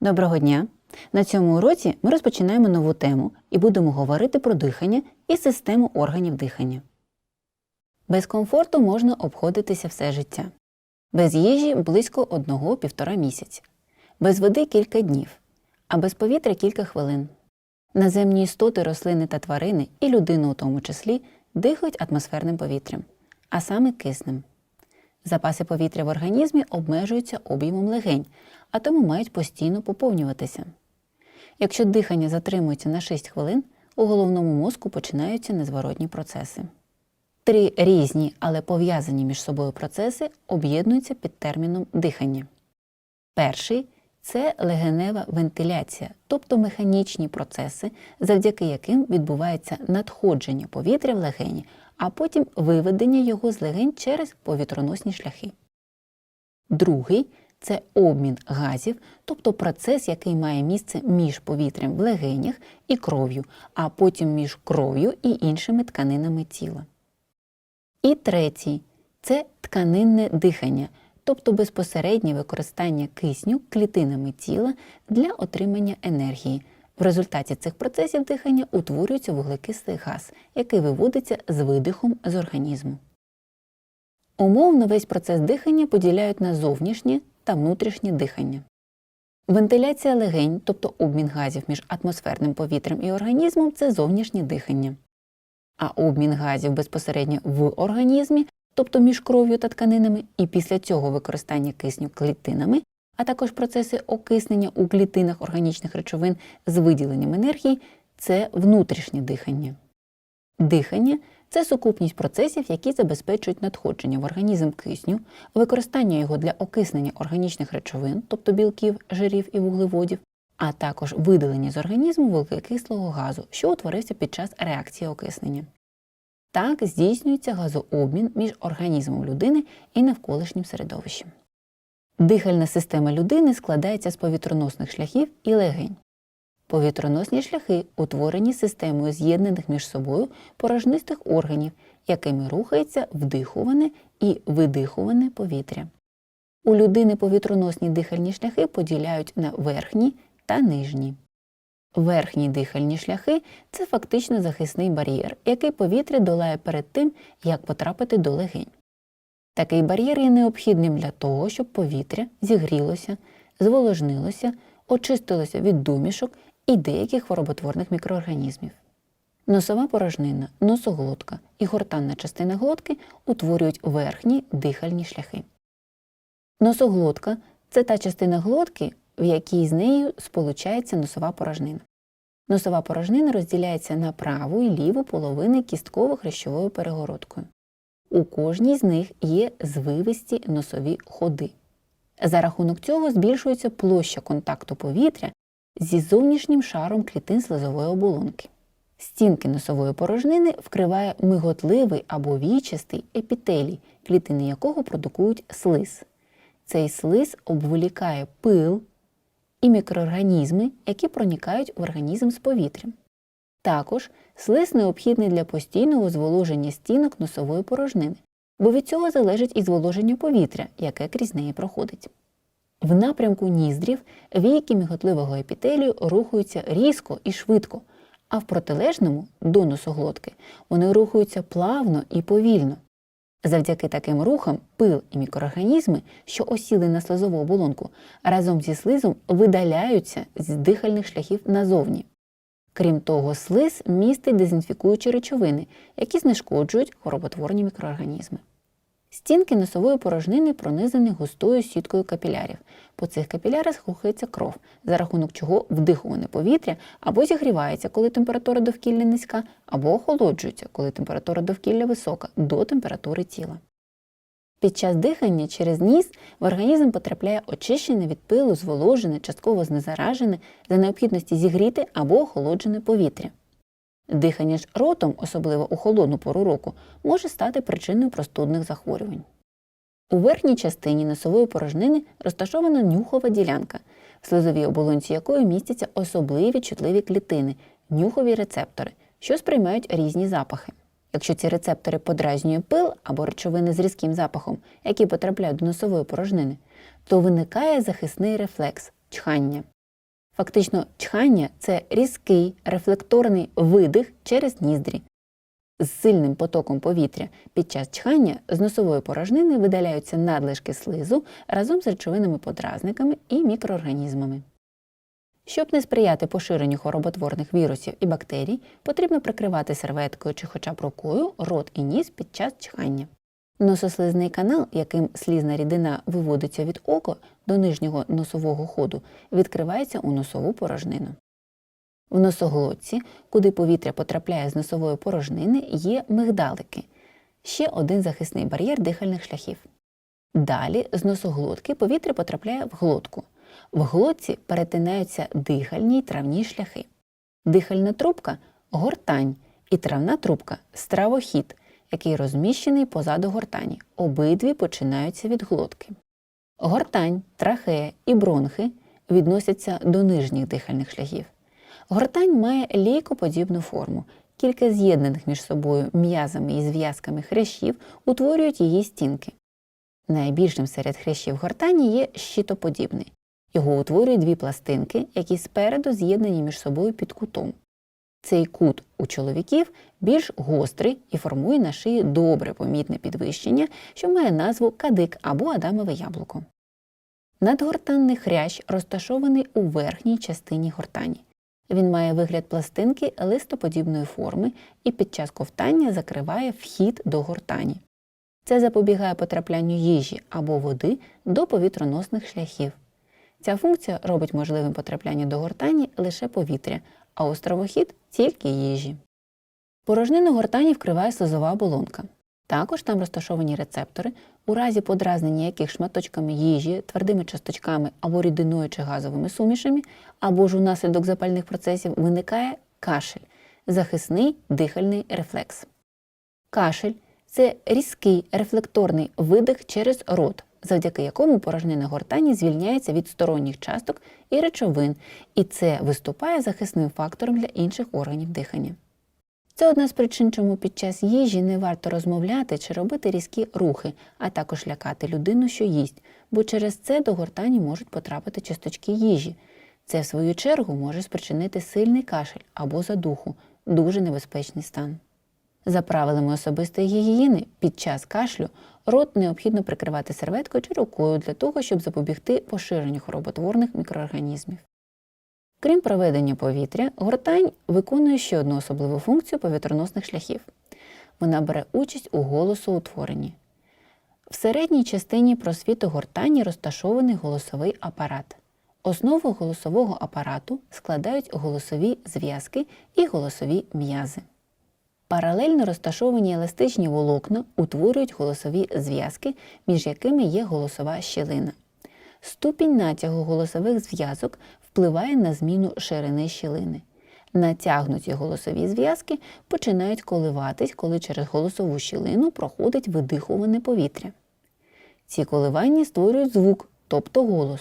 Доброго дня! На цьому уроці ми розпочинаємо нову тему і будемо говорити про дихання і систему органів дихання. Без комфорту можна обходитися все життя, без їжі близько 1-1,5 місяця, без води кілька днів, а без повітря кілька хвилин. Наземні істоти, рослини та тварини, і людина у тому числі, дихають атмосферним повітрям, а саме киснем. Запаси повітря в організмі обмежуються об'ємом легень, а тому мають постійно поповнюватися. Якщо дихання затримується на 6 хвилин, у головному мозку починаються незворотні процеси. Три різні, але пов'язані між собою процеси об'єднуються під терміном дихання. Перший це легенева вентиляція, тобто механічні процеси, завдяки яким відбувається надходження повітря в легені, а потім виведення його з легень через повітроносні шляхи. Другий це обмін газів, тобто процес, який має місце між повітрям в легенях і кров'ю, а потім між кров'ю і іншими тканинами тіла. І третій це тканинне дихання, тобто безпосереднє використання кисню клітинами тіла для отримання енергії. В результаті цих процесів дихання утворюється вуглекислий газ, який виводиться з видихом з організму. Умовно весь процес дихання поділяють на зовнішнє та внутрішнє дихання. Вентиляція легень, тобто обмін газів між атмосферним повітрям і організмом, це зовнішнє дихання. А обмін газів безпосередньо в організмі, тобто між кров'ю та тканинами, і після цього використання кисню клітинами, а також процеси окиснення у клітинах органічних речовин з виділенням енергії це внутрішнє дихання. Дихання це сукупність процесів, які забезпечують надходження в організм кисню, використання його для окиснення органічних речовин, тобто білків, жирів і вуглеводів, а також видалення з організму вуглекислого газу, що утворився під час реакції окиснення. Так здійснюється газообмін між організмом людини і навколишнім середовищем. Дихальна система людини складається з повітроносних шляхів і легень. Повітроносні шляхи утворені системою з'єднаних між собою порожнистих органів, якими рухається вдихуване і видихуване повітря. У людини повітроносні дихальні шляхи поділяють на верхні та нижні. Верхні дихальні шляхи це фактично захисний бар'єр, який повітря долає перед тим, як потрапити до легень. Такий бар'єр є необхідним для того, щоб повітря зігрілося, зволожнилося, очистилося від думішок і деяких хвороботворних мікроорганізмів. Носова порожнина, носоглотка і гортанна частина глотки утворюють верхні дихальні шляхи. Носоглотка це та частина глотки, в якій з нею сполучається носова порожнина. Носова порожнина розділяється на праву і ліву половини кістково-хрящовою перегородкою. У кожній з них є звивисті носові ходи. За рахунок цього збільшується площа контакту повітря зі зовнішнім шаром клітин слизової оболонки. Стінки носової порожнини вкриває миготливий або вічастий епітелій, клітини якого продукують слиз. Цей слиз обволікає пил і мікроорганізми, які проникають в організм з повітрям. Також слиз необхідний для постійного зволоження стінок носової порожнини, бо від цього залежить і зволоження повітря, яке крізь неї проходить. В напрямку ніздрів війки міготливого епітелію рухаються різко і швидко, а в протилежному до носоглотки вони рухаються плавно і повільно. Завдяки таким рухам пил і мікроорганізми, що осіли на слизову оболонку, разом зі слизом видаляються з дихальних шляхів назовні. Крім того, слиз містить дезінфікуючі речовини, які знешкоджують хвороботворні мікроорганізми. Стінки носової порожнини пронизані густою сіткою капілярів. По цих капілярах рухається кров, за рахунок чого вдихуване повітря або зігрівається, коли температура довкілля низька, або охолоджується, коли температура довкілля висока, до температури тіла. Під час дихання через ніс в організм потрапляє очищене від пилу, зволожене, частково знезаражене, за необхідності зігріти або охолоджене повітря. Дихання ж ротом, особливо у холодну пору року, може стати причиною простудних захворювань. У верхній частині носової порожнини розташована нюхова ділянка, в слизовій оболонці якої містяться особливі чутливі клітини, нюхові рецептори, що сприймають різні запахи. Якщо ці рецептори подразнює пил або речовини з різким запахом, які потрапляють до носової порожнини, то виникає захисний рефлекс чхання. Фактично, чхання це різкий рефлекторний видих через ніздрі. З сильним потоком повітря під час чхання з носової порожнини видаляються надлишки слизу разом з речовинами подразниками і мікроорганізмами. Щоб не сприяти поширенню хороботворних вірусів і бактерій, потрібно прикривати серветкою чи хоча б рукою рот і ніс під час чхання. Носослизний канал, яким слізна рідина виводиться від ока до нижнього носового ходу, відкривається у носову порожнину. В носоглотці, куди повітря потрапляє з носової порожнини, є мигдалики ще один захисний бар'єр дихальних шляхів. Далі з носоглотки повітря потрапляє в глотку. В глотці перетинаються дихальні й травні шляхи. Дихальна трубка гортань і травна трубка стравохід, який розміщений позаду гортані. Обидві починаються від глотки. Гортань, трахея і бронхи відносяться до нижніх дихальних шляхів. Гортань має лійкоподібну форму. Кілька з'єднаних між собою м'язами і зв'язками хрящів утворюють її стінки. Найбільшим серед хрящів гортані є щитоподібний. Його утворюють дві пластинки, які спереду з'єднані між собою під кутом. Цей кут у чоловіків більш гострий і формує на шиї добре помітне підвищення, що має назву кадик або адамове яблуко. Надгортанний хрящ розташований у верхній частині гортані. Він має вигляд пластинки листоподібної форми і під час ковтання закриває вхід до гортані. Це запобігає потраплянню їжі або води до повітроносних шляхів. Ця функція робить можливим потрапляння до гортані лише повітря, а островохід тільки їжі. Порожнину гортані вкриває слизова оболонка. Також там розташовані рецептори, у разі подразнення яких шматочками їжі, твердими часточками або рідиною чи газовими сумішами, або ж унаслідок запальних процесів виникає кашель захисний дихальний рефлекс. Кашель це різкий рефлекторний видих через рот, завдяки якому порожнина гортані звільняється від сторонніх часток і речовин, і це виступає захисним фактором для інших органів дихання. Це одна з причин, чому під час їжі не варто розмовляти чи робити різкі рухи, а також лякати людину, що їсть, бо через це до гортані можуть потрапити часточки їжі. Це, в свою чергу, може спричинити сильний кашель або задуху, дуже небезпечний стан. За правилами особистої гігієни, під час кашлю рот необхідно прикривати серветкою чи рукою для того, щоб запобігти поширенню хороботворних мікроорганізмів. Крім проведення повітря, гортань виконує ще одну особливу функцію повітроносних шляхів. Вона бере участь у голосоутворенні. В середній частині просвіту гортані розташований голосовий апарат. Основу голосового апарату складають голосові зв'язки і голосові м'язи. Паралельно розташовані еластичні волокна утворюють голосові зв'язки, між якими є голосова щілина. Ступінь натягу голосових зв'язок впливає на зміну ширини щілини. Натягнуті голосові зв'язки починають коливатись, коли через голосову щілину проходить видихуване повітря. Ці коливання створюють звук, тобто голос.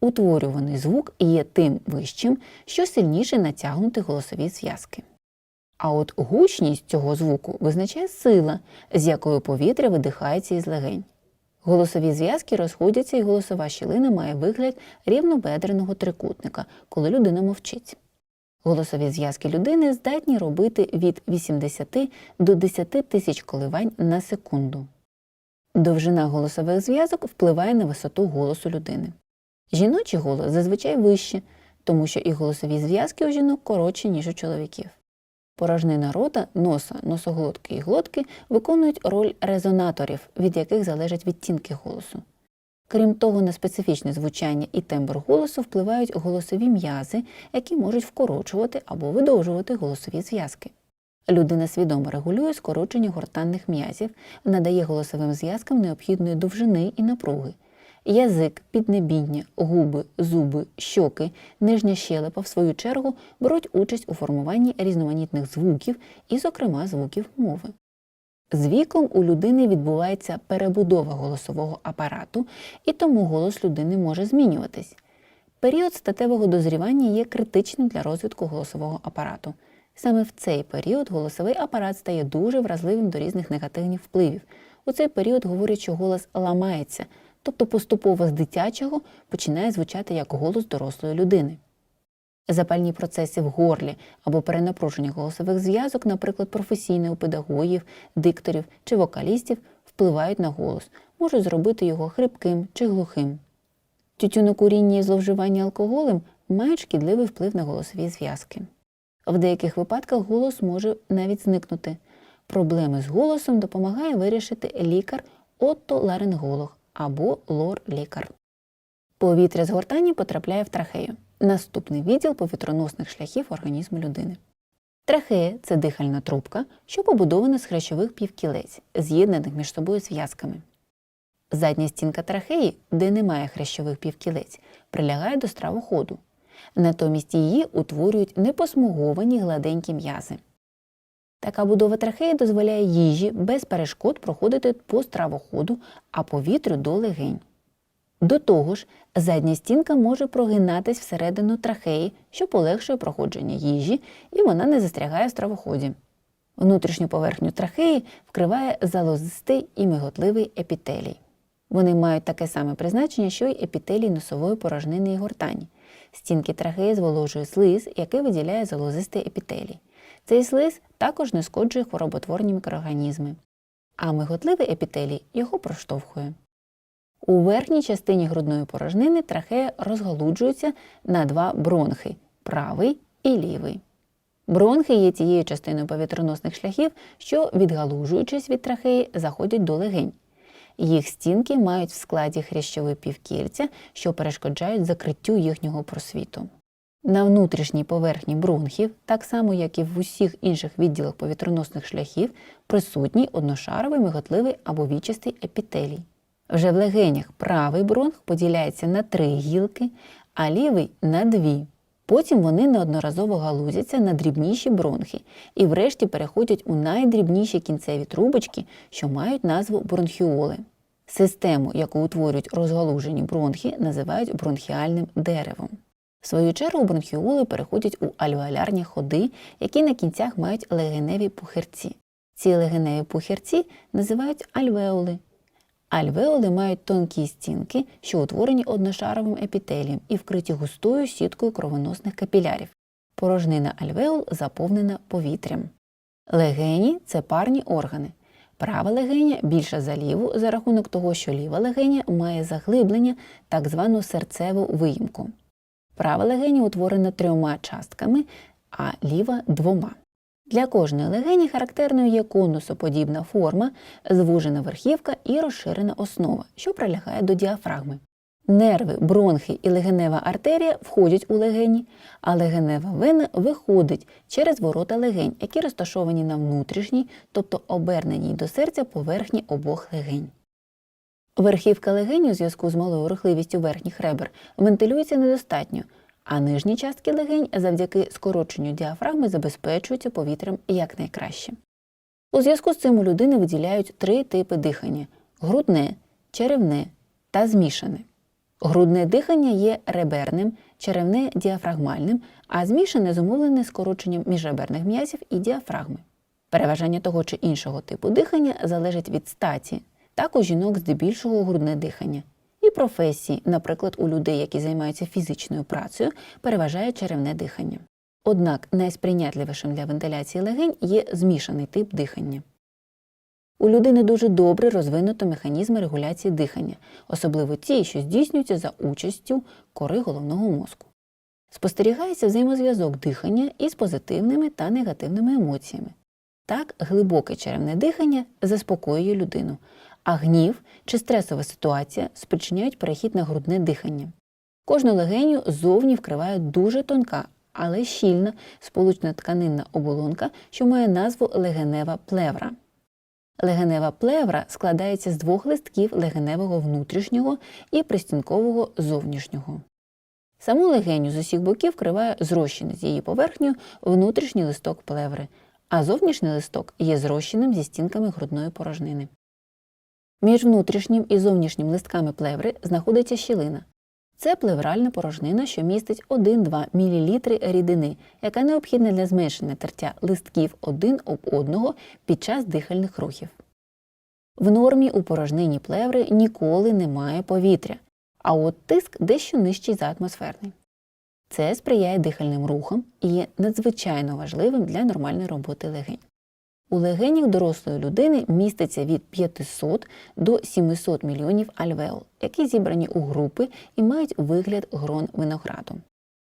Утворюваний звук є тим вищим, що сильніше натягнути голосові зв'язки. А от гучність цього звуку визначає сила, з якою повітря видихається із легень. Голосові зв'язки розходяться і голосова щілина має вигляд рівнобедреного трикутника, коли людина мовчить. Голосові зв'язки людини здатні робити від 80 до 10 тисяч коливань на секунду. Довжина голосових зв'язок впливає на висоту голосу людини. Жіночий голос зазвичай вище, тому що і голосові зв'язки у жінок коротші, ніж у чоловіків. Порожнина рота, носа, носоглотки і глотки виконують роль резонаторів, від яких залежать відтінки голосу. Крім того, на специфічне звучання і тембр голосу впливають голосові м'язи, які можуть вкорочувати або видовжувати голосові зв'язки. Людина свідомо регулює скорочення гортанних м'язів, надає голосовим зв'язкам необхідної довжини і напруги. Язик, піднебіння, губи, зуби, щоки, нижня щелепа, в свою чергу, беруть участь у формуванні різноманітних звуків і, зокрема, звуків мови. З віком у людини відбувається перебудова голосового апарату, і тому голос людини може змінюватись. Період статевого дозрівання є критичним для розвитку голосового апарату. Саме в цей період голосовий апарат стає дуже вразливим до різних негативних впливів. У цей період говорять, що голос ламається, тобто поступово з дитячого починає звучати як голос дорослої людини. Запальні процеси в горлі або перенапруження голосових зв'язок, наприклад, професійне у педагогів, дикторів чи вокалістів, впливають на голос, можуть зробити його хрипким чи глухим. Тютюнокуріння і зловживання алкоголем мають шкідливий вплив на голосові зв'язки. В деяких випадках голос може навіть зникнути. Проблеми з голосом допомагає вирішити лікар-оттоларинголог або лор-лікар. Повітря з гортані потрапляє в трахею наступний відділ повітроносних шляхів організму людини. Трахея це дихальна трубка, що побудована з хрящових півкілець, з'єднаних між собою зв'язками. Задня стінка трахеї, де немає хрящових півкілець, прилягає до стравоходу. Натомість її утворюють непосмуговані гладенькі м'язи. Така будова трахеї дозволяє їжі без перешкод проходити по стравоходу, а повітрю до легень. До того ж, задня стінка може прогинатись всередину трахеї, що полегшує проходження їжі, і вона не застрягає в стравоході. Внутрішню поверхню трахеї вкриває залозистий і миготливий епітелій. Вони мають таке саме призначення, що й епітелій носової порожнини і гортані. Стінки трахеї зволожує слиз, який виділяє залозистий епітелій. Цей слиз також не скоджує хвороботворні мікроорганізми, а миготливий епітелій його проштовхує. У верхній частині грудної порожнини трахея розгалуджується на два бронхи правий і лівий. Бронхи є тією частиною повітроносних шляхів, що, відгалужуючись від трахеї, заходять до легень. Їх стінки мають в складі хрящові півкільця, що перешкоджають закриттю їхнього просвіту. На внутрішній поверхні бронхів, так само як і в усіх інших відділах повітроносних шляхів, присутній одношаровий миготливий або вічистий епітелій. Вже в легенях правий бронх поділяється на три гілки, а лівий на дві. Потім вони неодноразово галузяться на дрібніші бронхи і врешті переходять у найдрібніші кінцеві трубочки, що мають назву бронхіоли. Систему, яку утворюють розгалужені бронхи, називають бронхіальним деревом. В свою чергу бронхіоли переходять у альвеолярні ходи, які на кінцях мають легеневі пухирці. Ці легеневі пухирці називають альвеоли. Альвеоли мають тонкі стінки, що утворені одношаровим епітелієм і вкриті густою сіткою кровоносних капілярів. Порожнина альвеол заповнена повітрям. Легені це парні органи. Права легеня більша за ліву за рахунок того, що ліва легеня має заглиблення, так звану серцеву виїмку. Права легеня утворена трьома частками, а ліва двома. Для кожної легені характерною є конусоподібна форма, звужена верхівка і розширена основа, що прилягає до діафрагми. Нерви, бронхи і легенева артерія входять у легені, а легенева вена виходить через ворота легень, які розташовані на внутрішній, тобто оберненій до серця поверхні обох легень. Верхівка легень у зв'язку з малою рухливістю верхніх ребер вентилюється недостатньо, а нижні частки легень завдяки скороченню діафрагми забезпечуються повітрям якнайкраще. У зв'язку з цим у людини виділяють три типи дихання грудне, черевне та змішане. Грудне дихання є реберним, черевне діафрагмальним, а змішане зумовлене скороченням міжреберних м'язів і діафрагми. Переважання того чи іншого типу дихання залежить від статі, так у жінок здебільшого грудне дихання. І професії, наприклад, у людей, які займаються фізичною працею, переважає черевне дихання. Однак найсприйнятливішим для вентиляції легень є змішаний тип дихання. У людини дуже добре розвинуто механізми регуляції дихання, особливо ті, що здійснюються за участю кори головного мозку. Спостерігається взаємозв'язок дихання із позитивними та негативними емоціями. Так, глибоке черевне дихання заспокоює людину, а гнів чи стресова ситуація спричиняють перехід на грудне дихання. Кожну легеню зовні вкриває дуже тонка, але щільна сполучна тканинна оболонка, що має назву легенева плевра. Легенева плевра складається з двох листків легеневого внутрішнього і пристінкового зовнішнього. Саму легеню з усіх боків вкриває зрощений з її поверхнею внутрішній листок плеври, а зовнішній листок є зрощеним зі стінками грудної порожнини. Між внутрішнім і зовнішнім листками плеври знаходиться щілина. Це плевральна порожнина, що містить 1-2 мл рідини, яка необхідна для зменшення тертя листків один об одного під час дихальних рухів. В нормі у порожнині плеври ніколи немає повітря, а от тиск дещо нижчий за атмосферний. Це сприяє дихальним рухам і є надзвичайно важливим для нормальної роботи легень. У легенях дорослої людини міститься від 500 до 700 мільйонів альвеол, які зібрані у групи і мають вигляд грон винограду.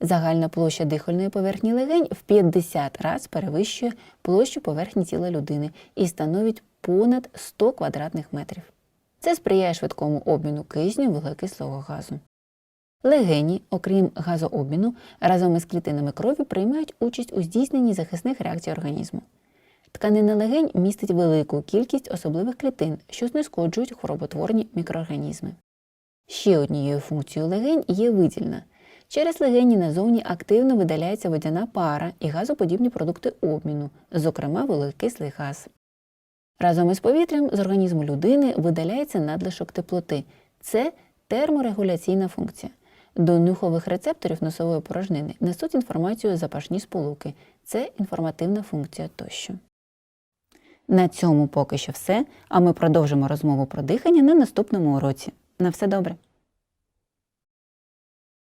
Загальна площа дихальної поверхні легень в 50 раз перевищує площу поверхні тіла людини і становить понад 100 квадратних метрів. Це сприяє швидкому обміну кисню вуглекислого газу. Легені, окрім газообміну, разом із клітинами крові приймають участь у здійсненні захисних реакцій організму. Тканина легень містить велику кількість особливих клітин, що знешкоджують хвороботворні мікроорганізми. Ще однією функцією легень є видільна. Через легені назовні активно видаляється водяна пара і газоподібні продукти обміну, зокрема вуглекислий газ. Разом із повітрям з організму людини видаляється надлишок теплоти. Це терморегуляційна функція. До нюхових рецепторів носової порожнини несуть інформацію запашні сполуки. Це інформативна функція тощо. На цьому поки що все, а ми продовжимо розмову про дихання на наступному уроці. На все добре!